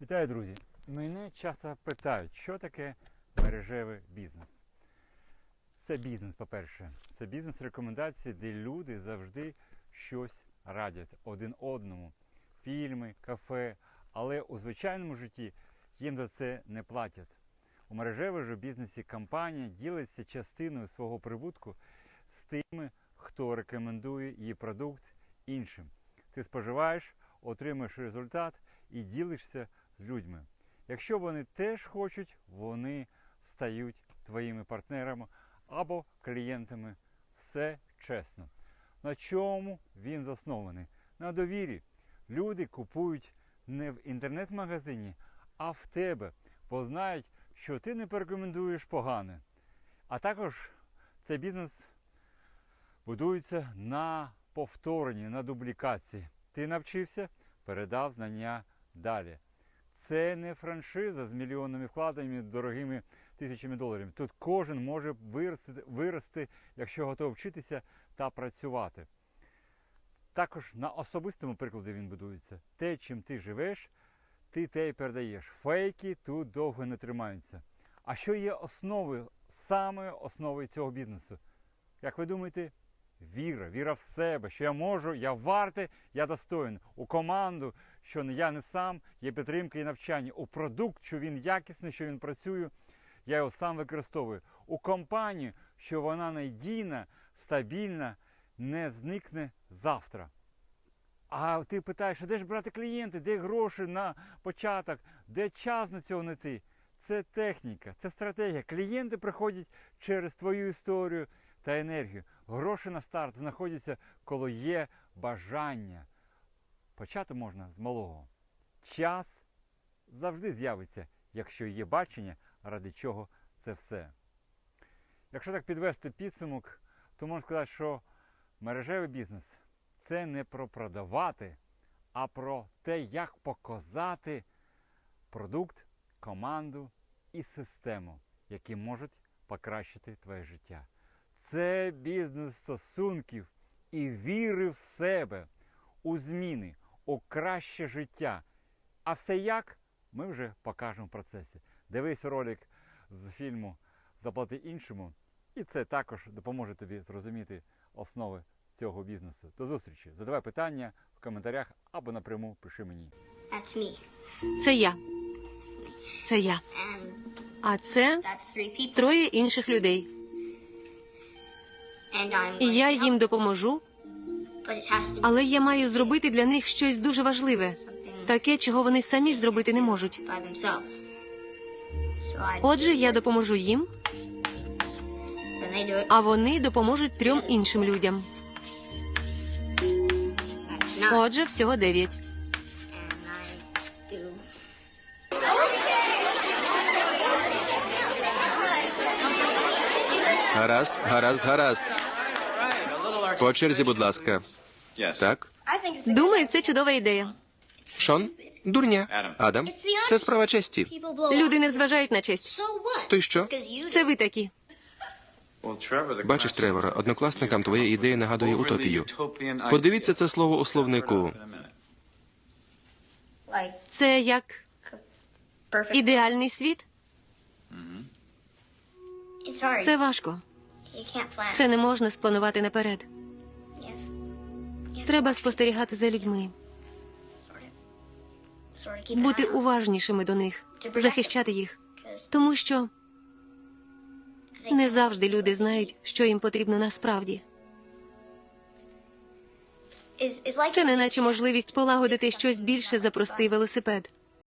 Вітаю, друзі! Мене часто питають, що таке мережевий бізнес. Це бізнес, по-перше. Це бізнес рекомендації, де люди завжди щось радять один одному. Фільми, кафе. Але у звичайному житті їм за це не платять. У мережевому ж бізнесі компанія ділиться частиною свого прибутку з тими, хто рекомендує її продукт іншим. Ти споживаєш, отримуєш результат і ділишся з людьми. Якщо вони теж хочуть, вони стають твоїми партнерами або клієнтами. Все чесно. На чому він заснований? На довірі. Люди купують не в інтернет-магазині, а в тебе, бо знають, що ти не порекомендуєш погане. А також цей бізнес будується на повторенні, на дублікації. Ти навчився, передав знання далі. Це не франшиза з мільйонними вкладеннями, дорогими тисячами доларів. Тут кожен може вирости, вирости, якщо готов вчитися та працювати. Також на особистому прикладі він будується. Те, чим ти живеш, ти те й передаєш. Фейки тут довго не тримаються. А що є основою, самою основою цього бізнесу? Як ви думаєте, віра, віра в себе, що я можу, я вартий, я достоин. У команду, що я не сам, є підтримка і навчання. У продукт, що він якісний, що він працює, я його сам використовую. У компанію, що вона надійна, стабільна, не зникне завтра. А ти питаєш, а де ж брати клієнти, де гроші на початок, де час на цього знайти? Це техніка, це стратегія. Клієнти приходять через твою історію та енергію. Гроші на старт знаходяться, коли є бажання. Почати можна з малого. Час завжди з'явиться, якщо є бачення, ради чого це все. Якщо так підвести підсумок, то можна сказати, що мережевий бізнес це не про продавати, а про те, як показати продукт, команду і систему, які можуть покращити твоє життя. Це бізнес стосунків і віри в себе, у зміни, у краще життя. А все як ми вже покажемо в процесі. Дивись ролик з фільму Заплати іншому, і це також допоможе тобі зрозуміти основи цього бізнесу. До зустрічі. Задавай питання в коментарях або напряму пиши мені. That's me. Це я. Це я. А це that's three people. троє інших людей. І я їм допоможу, але я маю зробити для них щось дуже важливе, таке, чого вони самі зробити не можуть. Отже, я допоможу їм, а вони допоможуть трьом іншим людям. Отже, всього дев'ять. Гаразд, гаразд, гаразд. По черзі, будь ласка. Так? Думаю, це чудова ідея. Шон? Дурня. Адам? Це справа честі. Люди не зважають на честь. То й що? Це ви такі. Бачиш, Треворе, однокласникам твоя ідея нагадує утопію. Подивіться це слово у словнику. Це як ідеальний світ. Це важко. Це не можна спланувати наперед. Треба спостерігати за людьми, бути уважнішими до них, захищати їх. Тому що не завжди люди знають, що їм потрібно насправді. Це не наче можливість полагодити щось більше за простий велосипед.